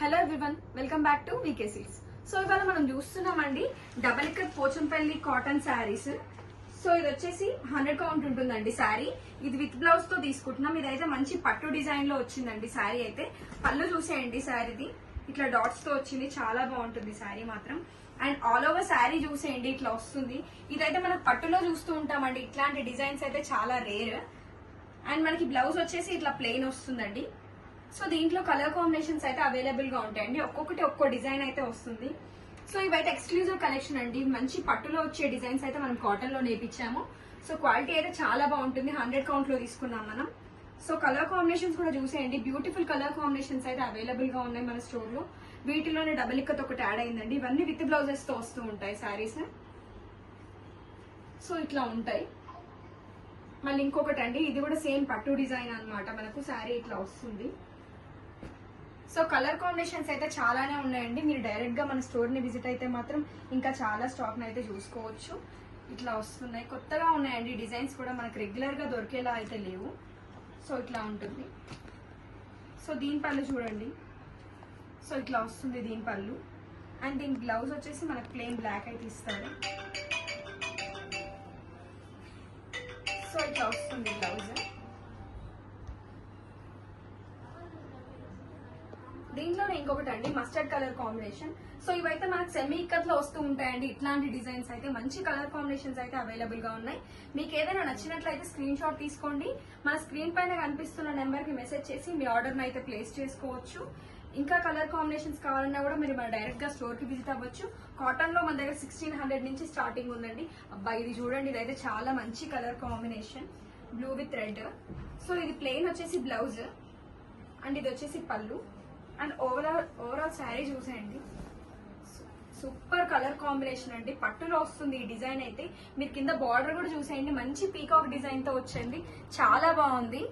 Hello everyone welcome back to VK silks so ఇవాళ మనం చూస్తున్నామండి double cut Pochampally cotton saris so ఇది వచ్చేసి హండ్రెడ్ కౌంట్ ఉంటుందండి శారీ ఇది విత్ బ్లౌజ్తో తీసుకుంటున్నాం. ఇదైతే మంచి పట్టు డిజైన్లో వచ్చిందండి శారీ అయితే. పళ్ళు చూసేయండి శారీది ఇట్లా డాట్స్తో వచ్చింది. చాలా బాగుంటుంది శారీ మాత్రం. అండ్ ఆల్ ఓవర్ శారీ చూసేయండి ఇట్లా వస్తుంది. ఇదైతే మనం పట్టులో చూస్తూ ఉంటామండి. ఇట్లాంటి డిజైన్స్ అయితే చాలా రేర్ అండ్ మనకి బ్లౌజ్ వచ్చేసి ఇట్లా ప్లెయిన్ వస్తుందండి. సో దీంట్లో కలర్ కాంబినేషన్స్ అయితే అవైలబుల్గా ఉంటాయండి. ఒక్కొక్కటి ఒక్కో డిజైన్ అయితే వస్తుంది. సో ఇవైతే ఎక్స్క్లూజివ్ కలెక్షన్ అండి. మంచి పట్టులో వచ్చే డిజైన్స్ అయితే మనం కాటన్లో నేర్పించాము. సో క్వాలిటీ అయితే చాలా బాగుంటుంది. హండ్రెడ్ కౌంట్లో తీసుకున్నాం మనం. సో కలర్ కాంబినేషన్స్ కూడా చూసేయండి. బ్యూటిఫుల్ కలర్ కాంబినేషన్స్ అయితే అవైలబుల్గా ఉన్నాయి మన స్టోర్లో. వీటిలోనే డబుల్ ఇక్కత్ ఒకటి యాడ్ అయిందండి. ఇవన్నీ విత్ బ్లౌజెస్తో వస్తూ ఉంటాయి శారీస్ సో ఇట్లా ఉంటాయి. మళ్ళీ ఇంకొకటి అండి ఇది కూడా సేమ్ పట్టు డిజైన్ అనమాట మనకు శారీ ఇట్లా వస్తుంది. సో కలర్ కాంబినేషన్స్ అయితే చాలానే ఉన్నాయండి. మీరు డైరెక్ట్గా మన స్టోర్ని విజిట్ అయితే మాత్రం ఇంకా చాలా స్టాక్ని అయితే చూసుకోవచ్చు. ఇట్లా వస్తున్నాయి. కొత్తగా ఉన్నాయండి. డిజైన్స్ కూడా మనకు రెగ్యులర్గా దొరికేలా అయితే లేవు. సో ఇట్లా ఉంటుంది. సో దీని పళ్ళు చూడండి. సో ఇట్లా వస్తుంది దీని పళ్ళు. అండ్ దీని బ్లౌజ్ వచ్చేసి మనకు ప్లెయిన్ బ్లాక్ అయితే ఇస్తారు. సో ఇట్లా వస్తుంది బ్లౌజ్. దీంట్లోనే ఇంకొకటి అండి మస్టర్డ్ కలర్ కాంబినేషన్ సో ఇవైతే మనకు సెమీ ఇక్కత్లో వస్తూ ఉంటాయండి. ఇట్లాంటి డిజైన్స్ అయితే మంచి కలర్ కాంబినేషన్స్ అయితే అవైలబుల్గా ఉన్నాయి. మీకు ఏదైనా నచ్చినట్లయితే స్క్రీన్ షాట్ తీసుకోండి. మన స్క్రీన్ పైన కనిపిస్తున్న నెంబర్కి మెసేజ్ చేసి మీ ఆర్డర్ అయితే ప్లేస్ చేసుకోవచ్చు. ఇంకా కలర్ కాంబినేషన్స్ కావాలన్నా కూడా మీరు మన డైరెక్ట్గా స్టోర్కి విజిట్ అవ్వచ్చు. కాటన్లో మన దగ్గర సిక్స్టీన్ హండ్రెడ్ నుంచి స్టార్టింగ్ ఉందండి. అబ్బా ఇది చూడండి ఇదైతే చాలా మంచి colour combination blue with red so ఇది ప్లెయిన్ వచ్చేసి బ్లౌజ్ అండ్ ఇది వచ్చేసి పళ్ళు. అండ్ ఓవరాల్ ఓవరాల్ శారీ చూసేయండి. సూపర్ కలర్ కాంబినేషన్ అండి. పట్టులో వస్తుంది ఈ డిజైన్ అయితే. మీరు కింద బార్డర్ కూడా చూసేయండి. మంచి పీకాక్ డిజైన్తో వచ్చింది చాలా బాగుంది.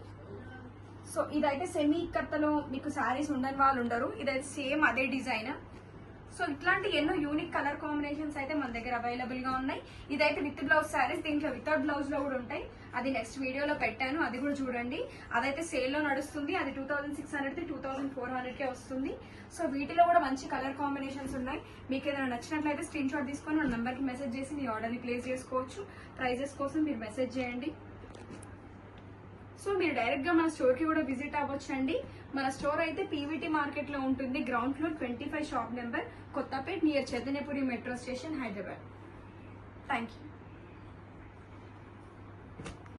సో ఇదైతే సెమీ కత్తలో మీకు శారీస్ ఉండని వాళ్ళు ఉండరు. ఇదైతే సేమ్ అదే డిజైన్. సో ఇట్లాంటి ఎన్నో యూనిక్ కలర్ కాంబినేషన్స్ అయితే మన దగ్గర అవైలబుల్గా ఉన్నాయి. ఇదైతే విత్ బ్లౌజ్ శారీస్ దీంట్లో వితౌట్ బ్లౌజ్లో కూడా ఉంటాయి. అది నెక్స్ట్ వీడియోలో పెట్టాను అది కూడా చూడండి. అదైతే సేల్లో నడుస్తుంది. అది two thousand six hundred two thousand four hundred కే వస్తుంది. సో వీటిలో కూడా మంచి కలర్ కాంబినేషన్స్ ఉన్నాయి. మీకు ఏదైనా నచ్చినట్లయితే స్క్రీన్ షాట్ తీసుకొని నా నెంబర్కి మెసేజ్ చేసి మీ ఆర్డర్ని ప్లేస్ చేసుకోవచ్చు. ప్రైజెస్ కోసం మీరు మెసేజ్ చేయండి. సో మీరు డైరెక్ట్గా మన స్టోర్కి కూడా విజిట్ అవ్వచ్చండి. మన స్టోర్ అయితే పీవీటీ మార్కెట్లో ఉంటుంది. Ground floor twenty five shop number Kothapet near Chaitanyapuri metro station Hyderabad thank you